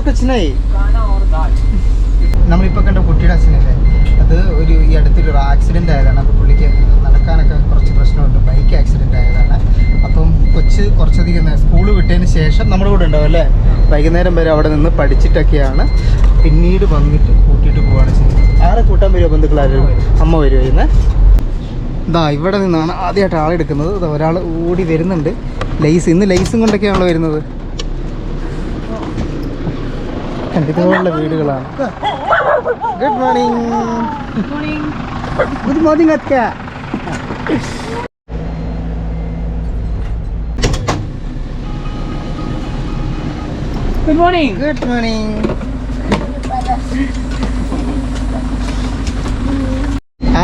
നമ്മളിപ്പോൾ കണ്ട കുട്ടിയുടെ അച്ഛനല്ലേ? അത് ഒരു ഈ അടുത്തൊരു ആക്സിഡന്റ് ആയതാണ്. അപ്പോൾ പുള്ളിക്ക് നടക്കാനൊക്കെ കുറച്ച് പ്രശ്നമുണ്ട്. ബൈക്ക് ആക്സിഡന്റ് ആയതാണ്. അപ്പം കൊച്ച് കുറച്ചധികം സ്കൂൾ വിട്ടതിന് ശേഷം നമ്മുടെ കൂടെ ഉണ്ടാവും അല്ലേ? വൈകുന്നേരം വരെ അവിടെ നിന്ന് പഠിച്ചിട്ടൊക്കെയാണ് പിന്നീട് വന്നിട്ട് കൂട്ടിയിട്ട് പോവുകയാണ് ചെയ്യുന്നത്. ആരെ കൂട്ടാൻ വരുമോ ബന്ധുക്കളാരും? അമ്മ വരുമോ ഇന്ന്? ഇതാ ഇവിടെ നിന്നാണ് ആദ്യമായിട്ട് ആളെടുക്കുന്നത് ഒരാൾ ഓടി വരുന്നുണ്ട്. ലൈസ് ഇന്ന് ലൈസും കൊണ്ടൊക്കെയാണല്ലോ വരുന്നത്. കണ്ടിട്ടുള്ള വീടുകളാണ്. Good morning Good morning. Good morning അക്ക ഗുഡ് മോർണിംഗ് ഗുഡ് മോർണിംഗ്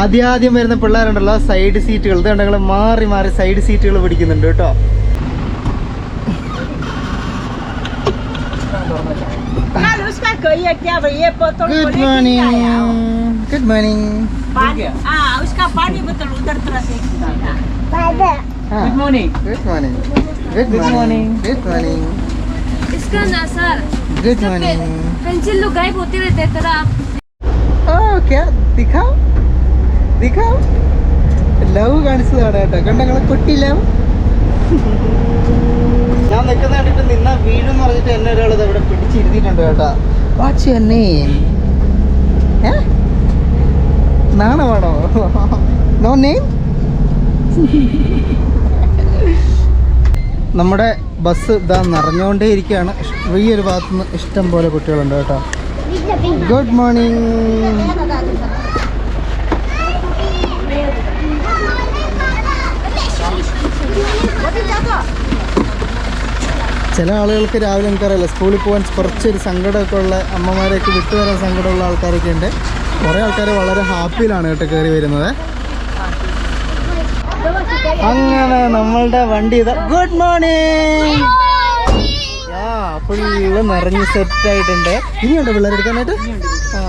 ആദ്യാദ്യം വരുന്ന പിള്ളേരുണ്ടല്ലോ സൈഡ് സീറ്റുകൾ ഇത് കണ്ടോ, മാറി മാറി സൈഡ് സീറ്റുകൾ പിടിക്കുന്നുണ്ട് കേട്ടോ. गुड मॉर्निंग गुड मॉर्निंग उसका पानी बोतल उधर तरह से good morning good morning good morning good morning इसका ना सर गुड मॉर्निंग पेंसिल लोग गायब होते रहते हैं तरह आप क्या दिखाओ ദിക്കാം ലവ് കാണിച്ചതാണ് കേട്ടോ കണ്ടങ്ങളെ കൊട്ടി ലവ് ഞാൻ നിൽക്കുന്ന കണ്ടിട്ട് നിന്നാ വീഴും എന്ന് പറഞ്ഞിട്ട് എന്നെ ഒരാൾ ഇവിടെ പിടിച്ചിരുന്നിട്ടുണ്ട് കേട്ടോ വാട്സ് യുവർ നെയിം ഏ നാണമാണോ നോ നെയിം നമ്മുടെ ബസ് ഇതാ നിറഞ്ഞുകൊണ്ടേ ഇരിക്കുകയാണ്. ഈ ഒരു ഭാഗത്തുനിന്ന് ഇഷ്ടം പോലെ കുട്ടികളുണ്ട് കേട്ടോ. ഗുഡ് മോർണിംഗ് ചില ആളുകൾക്ക് രാവിലെ എനിക്കറിയില്ല. സ്കൂളിൽ പോകാൻ കുറച്ചൊരു സങ്കടമൊക്കെ ഉള്ള അമ്മമാരെയൊക്കെ വിട്ടുവരാൻ സങ്കടമുള്ള ആൾക്കാരൊക്കെ ഉണ്ട്. കുറേ ആൾക്കാർ വളരെ ഹാപ്പിയിലാണ് കേട്ടോ കയറി വരുന്നത്. അങ്ങനെ നമ്മളുടെ വണ്ടി ഇതാ ഗുഡ് മോർണിംഗ് ആ ഫുള്ള് നിറഞ്ഞ് സെറ്റ് ആയിട്ടുണ്ട്. ഇനിയുണ്ടോ പിള്ളേർ എടുക്കാനായിട്ട്? ആ.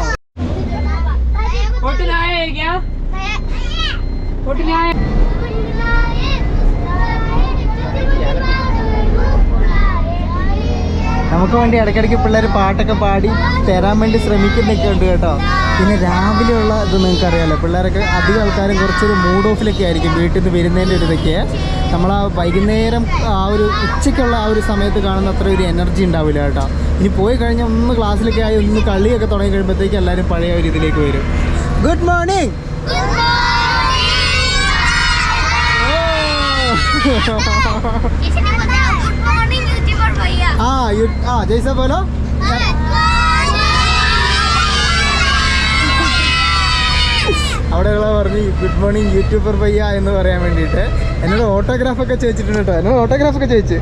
Hotel നമുക്ക് വേണ്ടി ഇടയ്ക്കിടയ്ക്ക് പിള്ളേർ പാട്ടൊക്കെ പാടി തരാൻ വേണ്ടി ശ്രമിക്കുന്നൊക്കെ ഉണ്ട് കേട്ടോ. പിന്നെ രാവിലെയുള്ള ഇത് നിങ്ങൾക്ക് അറിയാലോ പിള്ളേരൊക്കെ അധികം ആൾക്കാരും കുറച്ചൊരു മൂഡ് ഓഫിലൊക്കെ ആയിരിക്കും വീട്ടിൽ നിന്ന് വരുന്നതിന്റെ ഒരു ഇതൊക്കെ. നമ്മൾ ആ വൈകുന്നേരം ആ ഒരു ഉച്ചയ്ക്കുള്ള ആ ഒരു സമയത്ത് കാണുന്ന അത്ര ഒരു എനർജി ഉണ്ടാവില്ല കേട്ടോ. ഇനി പോയി കഴിഞ്ഞാൽ ഒന്ന് ക്ലാസ്സിലൊക്കെ ആയി ഒന്ന് കളിയൊക്കെ തുടങ്ങി കഴിയുമ്പോഴത്തേക്ക് എല്ലാവരും പഴയ ഒരു ഇതിലേക്ക് വരും. ഗുഡ് മോർണിംഗ് ഓ ആ യു ആ ജയ്സ പോലോ? അവിടെയുള്ള പറഞ്ഞ് ഗുഡ് മോർണിംഗ് യൂട്യൂബർ പയ്യ എന്ന് പറയാൻ വേണ്ടിയിട്ട്. എന്നോട് ഓട്ടോഗ്രാഫ് ഒക്കെ ചോദിച്ചിട്ടുണ്ട് കേട്ടോ. എന്നോട് ഓട്ടോഗ്രാഫ് ഒക്കെ ചോദിച്ചു.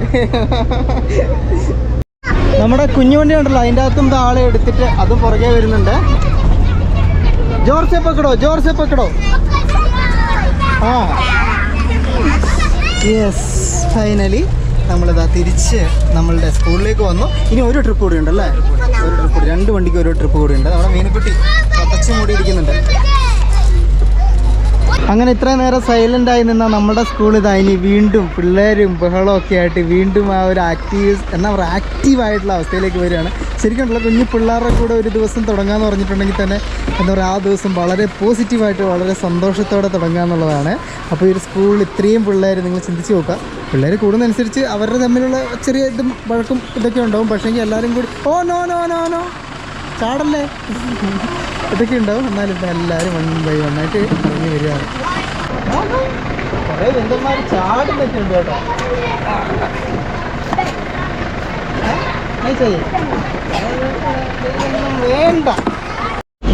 നമ്മുടെ കുഞ്ഞു വണ്ടി ഉണ്ടല്ലോ അതിന്റെ അകത്തും താളെ എടുത്തിട്ട് അതും പുറകെ വരുന്നുണ്ട്. ജോർസെ പക്കടോ ജോർസെ പക്കടോ ആ. യെസ് ഫൈനലി നമ്മളിതാ തിരിച്ച് നമ്മളുടെ സ്കൂളിലേക്ക് വന്നു. ഇനി ഒരു ട്രിപ്പ് കൂടി ഉണ്ടല്ലേ ഒരു ട്രിപ്പ് രണ്ട് വണ്ടിക്ക് ഒരു ട്രിപ്പ് കൂടി ഉണ്ട് നമ്മുടെ മീനുക്കുട്ടി കൂടി ഇരിക്കുന്നുണ്ട് അങ്ങനെ ഇത്ര നേരം സൈലന്റ് ആയി നിന്ന നമ്മുടെ സ്കൂൾ ഇതാ ഇനി വീണ്ടും പിള്ളേരും ബഹളവും ഒക്കെ ആയിട്ട് വീണ്ടും ആ ഒരു ആക്റ്റീവ് എന്നാ പറയുക ആക്റ്റീവ് ആയിട്ടുള്ള അവസ്ഥയിലേക്ക് വരികയാണ്. ശരിക്കും ഉള്ള കുഞ്ഞു പിള്ളേരുടെ കൂടെ ഒരു ദിവസം തുടങ്ങാമെന്ന് പറഞ്ഞിട്ടുണ്ടെങ്കിൽ തന്നെ എന്താ പറയുക ആ ദിവസം വളരെ പോസിറ്റീവായിട്ട് വളരെ സന്തോഷത്തോടെ തുടങ്ങുക എന്നുള്ളതാണ്. അപ്പോൾ ഈ ഒരു സ്കൂളിൽ ഇത്രയും പിള്ളേർ നിങ്ങൾ ചിന്തിച്ച് നോക്കുക. പിള്ളേർ കൂടുന്നതനുസരിച്ച് അവരുടെ തമ്മിലുള്ള ചെറിയ ഇതും വഴക്കും ഇതൊക്കെ ഉണ്ടാവും. പക്ഷേ എല്ലാവരും കൂടി ഓ നോ നോ നോ നോ ചാടല്ലേ ഇതൊക്കെ ഉണ്ടാവും എന്നാലും ഇപ്പം എല്ലാവരും വൺ ബൈ വണ്ണായിട്ട് ഇറങ്ങി വരികയാണ്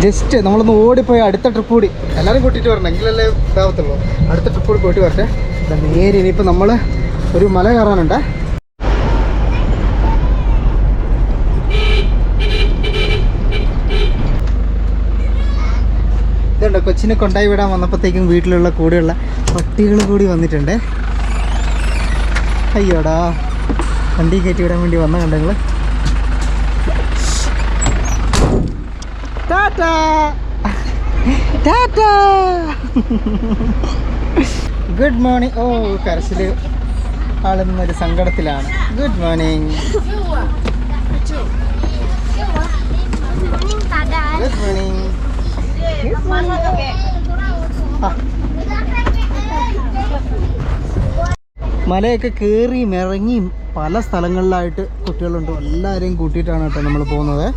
ജസ്റ്റ് നമ്മളൊന്ന് ഓടിപ്പോയി അടുത്ത ട്രിപ്പ് കൂടി. എല്ലാവരും കൂട്ടിയിട്ട് വരണം. എങ്കിലല്ലേ ഇതാവത്തുള്ളൂ. അടുത്ത ട്രിപ്പ് കൂടി പോയിട്ട് വരട്ടെ. നേരെ ഇനിയിപ്പോൾ നമ്മൾ ഒരു മല കയറാനുണ്ടേ. ഇതുണ്ട്. കൊച്ചിനെ കൊണ്ടായി വിടാൻ വന്നപ്പോഴത്തേക്കും വീട്ടിലുള്ള കൂടെയുള്ള പട്ടികൾ കൂടി വന്നിട്ടുണ്ട്. അയ്യോടാ. വണ്ടി കയറ്റി വിടാൻ വേണ്ടി വന്ന ടാറ്റാ. ഗുഡ് മോർണിംഗ് ഓ കരച്ചിൽ ആളുന്നൊരു സങ്കടത്തിലാണ്. ഗുഡ് മോർണിംഗ് ഗുഡ് മോർണിംഗ് മലയൊക്കെ കയറിയും ഇറങ്ങിയും പല സ്ഥലങ്ങളിലായിട്ട് കുട്ടികളുണ്ട്. എല്ലാവരെയും കൂട്ടിയിട്ടാണ് കേട്ടോ നമ്മൾ പോകുന്നത്.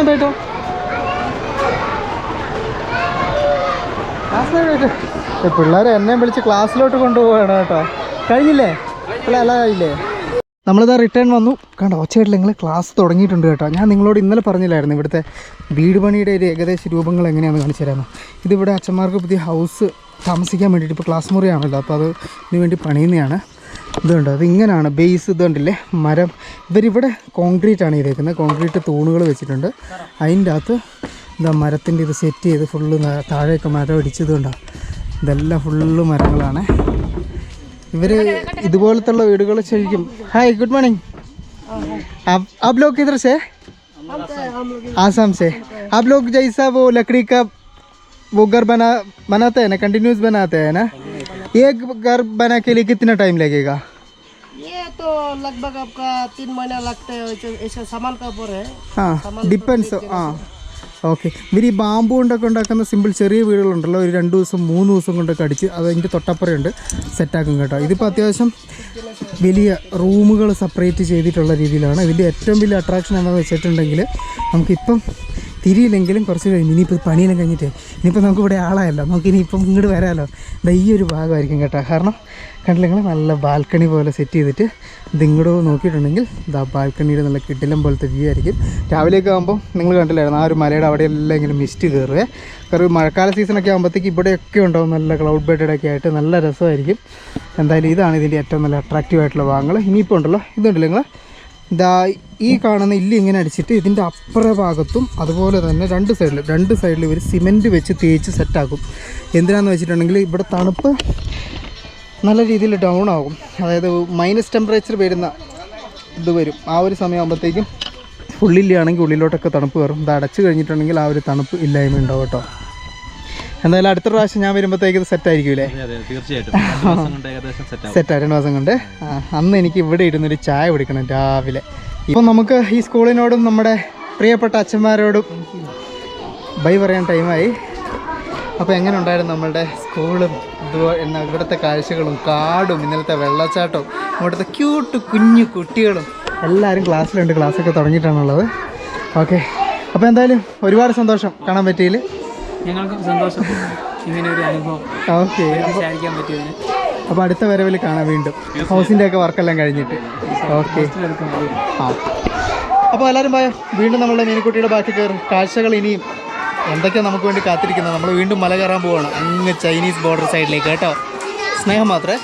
സൈഡ് बैठो ക്ലാസ് സൈഡ് ആയിട്ട് എന്നെ വിളിച്ച് ക്ലാസ്സിലോട്ട് കൊണ്ടുപോവാണ് കേട്ടോ. കഴിഞ്ഞില്ലേ? അല്ല കഴിഞ്ഞില്ലേ നമ്മളിതാ റിട്ടേൺ വന്നു. കണ്ട ഒച്ചയായിട്ട് നിങ്ങൾ ക്ലാസ് തുടങ്ങിയിട്ടുണ്ട് കേട്ടോ. ഞാൻ നിങ്ങളോട് ഇന്നലെ പറഞ്ഞില്ലായിരുന്നു ഇവിടുത്തെ വീട് പണിയുടെ ഒരു ഏകദേശ രൂപങ്ങൾ എങ്ങനെയാണെന്ന് കാണിച്ചു ഇതിവിടെ അച്ഛന്മാർക്ക് പുതിയ ഹൗസ് താമസിക്കാൻ വേണ്ടിയിട്ട് ഇപ്പോൾ ക്ലാസ് മുറിയാണല്ലോ അപ്പോൾ അത് വേണ്ടി പണിയുന്നതാണ്. ഇതുണ്ട് അത് ഇങ്ങനെയാണ് ബേസ് ഇതുണ്ടല്ലേ മരം ഇവരിവിടെ കോൺക്രീറ്റ് ആണ് ചെയ്തേക്കുന്നത് കോൺക്രീറ്റ് തൂണുകൾ വെച്ചിട്ടുണ്ട് അതിൻ്റെ അകത്ത് എന്താ മരത്തിൻ്റെ ഇത് സെറ്റ് ചെയ്ത് ഫുള്ള് താഴെയൊക്കെ മരം അടിച്ചതുകൊണ്ടാണ് ഇതെല്ലാം ഫുള്ള് മരങ്ങളാണ് ഇവര് ഇതുപോലത്തുള്ള വീടുകൾ ശരിക്കും ഹായ് ഗുഡ് മോർണിംഗ് आप लोग किधर से आसाम से आप लोग जैसा वो लकड़ी का वो घर बना बनाते हैं ना कंटिन्यूस बनाते हैं ना एक घर बना के लिए कितना टाइम लगेगा ये तो लगभग आपका तीन महीना लगता है ऐसे- ऐसे सामान का ऊपर है ആ ഡിപ്പെൻസ് ആ ഓക്കെ ഇവർ ഈ ബാമ്പു കൊണ്ടൊക്കെ ഉണ്ടാക്കുന്ന സിമ്പിൾ ചെറിയ വീടുകളുണ്ടല്ലോ ഒരു രണ്ട് ദിവസം മൂന്ന് ദിവസം കൊണ്ടൊക്കെ അടിച്ച് അത് അതിൻ്റെ തൊട്ടപ്പുറയുണ്ട് സെറ്റാക്കും കേട്ടോ ഇതിപ്പോൾ അത്യാവശ്യം വലിയ റൂമുകൾ സെപ്പറേറ്റ് ചെയ്തിട്ടുള്ള രീതിയിലാണ് ഇതിൻ്റെ ഏറ്റവും വലിയ അട്രാക്ഷൻ എന്താണെന്ന് വെച്ചിട്ടുണ്ടെങ്കിൽ നമുക്കിപ്പം തിരിയില്ലെങ്കിലും കുറച്ച് കഴിഞ്ഞ് ഇനിയിപ്പോൾ പണിയെല്ലാം കഴിഞ്ഞിട്ട്. ഇനിയിപ്പോൾ നമുക്ക് ഇവിടെ ആളായല്ലോ. നമുക്ക് ഇനിയിപ്പം ഇങ്ങോട്ട് വരാമല്ലോ ഇതാ ഈ ഒരു ഭാഗമായിരിക്കും കേട്ടോ. കാരണം കണ്ടില്ലെങ്കിൽ നല്ല ബാൽക്കണി പോലെ സെറ്റ് ചെയ്തിട്ട് ഇത് ഇങ്ങോട്ട് നോക്കിയിട്ടുണ്ടെങ്കിൽ ഇതാ ബാൽക്കണിയുടെ നല്ല കിടിലം പോലത്തെ വ്യൂ ആയിരിക്കും. രാവിലെയൊക്കെ ആകുമ്പോൾ നിങ്ങൾ കണ്ടില്ലായിരുന്നു? ആ ഒരു മലയുടെ അവിടെ എല്ലാം ഇങ്ങനെ മിസ്റ്റ് കയറുവേ കാരണം മഴക്കാല സീസണൊക്കെ ആകുമ്പോഴത്തേക്ക് ഇവിടെയൊക്കെ ഉണ്ടാവും നല്ല ക്ലൗഡ് ബെഡഡ് ഒക്കെ ആയിട്ട് നല്ല രസമായിരിക്കും. എന്തായാലും ഇതാണ് ഇതിന്റെ ഏറ്റവും നല്ല അട്രാക്റ്റീവ് ആയിട്ടുള്ള ഭാഗങ്ങൾ ഇനിയിപ്പോൾ ഉണ്ടല്ലോ. ഇതുണ്ടല്ലോ നിങ്ങൾ ഇതാ ഈ കാണുന്ന ഇല്ല ഇങ്ങനെ അടിച്ചിട്ട് ഇതിന്റെ അപ്പുറ ഭാഗത്തും അതുപോലെ തന്നെ രണ്ട് സൈഡിൽ രണ്ട് സൈഡിൽ ഇവർ സിമെന്റ് വെച്ച് തേച്ച് സെറ്റാക്കും എന്തിനാന്ന് വെച്ചിട്ടുണ്ടെങ്കിൽ ഇവിടെ തണുപ്പ് നല്ല രീതിയിൽ ഡൗൺ ആകും. അതായത് മൈനസ് ടെമ്പറേച്ചർ വരുന്ന ഇത് വരും. ആ ഒരു സമയമാകുമ്പോഴത്തേക്കും ഉള്ളിലാണെങ്കിൽ ഉള്ളിലോട്ടൊക്കെ തണുപ്പ് കയറും. ഇത് അടച്ചു കഴിഞ്ഞിട്ടുണ്ടെങ്കിൽ ആ ഒരു തണുപ്പ് ഇല്ലായ്മ ഉണ്ടാവും കേട്ടോ. എന്തായാലും അടുത്ത പ്രാവശ്യം ഞാൻ വരുമ്പോഴത്തേക്ക് ഇത് സെറ്റ് തീർച്ചയായിട്ടും. സെറ്റ് രണ്ട് മാസം കൊണ്ട്. അന്ന് എനിക്ക് ഇവിടെ ഇരുന്നൊരു ചായ കുടിക്കണം രാവിലെ. ഇപ്പം നമുക്ക് ഈ സ്കൂളിനോടും നമ്മുടെ പ്രിയപ്പെട്ട അച്ഛന്മാരോടും ബൈ പറയാൻ ടൈമായി. അപ്പോൾ എങ്ങനെ ഉണ്ടായിരുന്നു നമ്മളുടെ സ്കൂളും ഇതുപോലെ എന്നാ ഇവിടുത്തെ കാഴ്ചകളും കാടും ഇന്നലത്തെ വെള്ളച്ചാട്ടവും ഇവിടുത്തെ ക്യൂട്ട് കുഞ്ഞു കുട്ടികളും എല്ലാവരും ക്ലാസ്സിലുണ്ട് ക്ലാസ്സൊക്കെ തുടങ്ങിയിട്ടാണുള്ളത്. ഓക്കെ. അപ്പോൾ എന്തായാലും ഒരുപാട് സന്തോഷം കാണാൻ പറ്റിയില്ല ഞങ്ങൾക്കും സന്തോഷം. ഇങ്ങനെ ഒരു അനുഭവം. ഓക്കെ. പറ്റിയതിന്. അപ്പോൾ അടുത്ത വരവിൽ കാണാം വീണ്ടും. ഹൗസിന്റെ ഒക്കെ വർക്കെല്ലാം കഴിഞ്ഞിട്ട്. ഓക്കെ ആ. അപ്പോൾ എല്ലാവരും പോയോ? വീണ്ടും നമ്മളുടെ മീനക്കുട്ടിയുടെ ബാക്കി കയറും. കാഴ്ചകൾ ഇനിയും എന്തൊക്കെയാണ് നമുക്ക് വേണ്ടി കാത്തിരിക്കുന്നത്? നമ്മൾ വീണ്ടും മല കയറാൻ പോവാണ്. അങ്ങ് ചൈനീസ് ബോർഡർ സൈഡിലേക്ക് കേട്ടോ. സ്നേഹം മാത്രമേ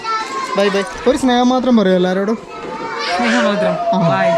ബൈ ബൈ. ഒരു സ്നേഹം മാത്രം പറയൂ എല്ലാവരോടും സ്നേഹം മാത്രം. ബൈ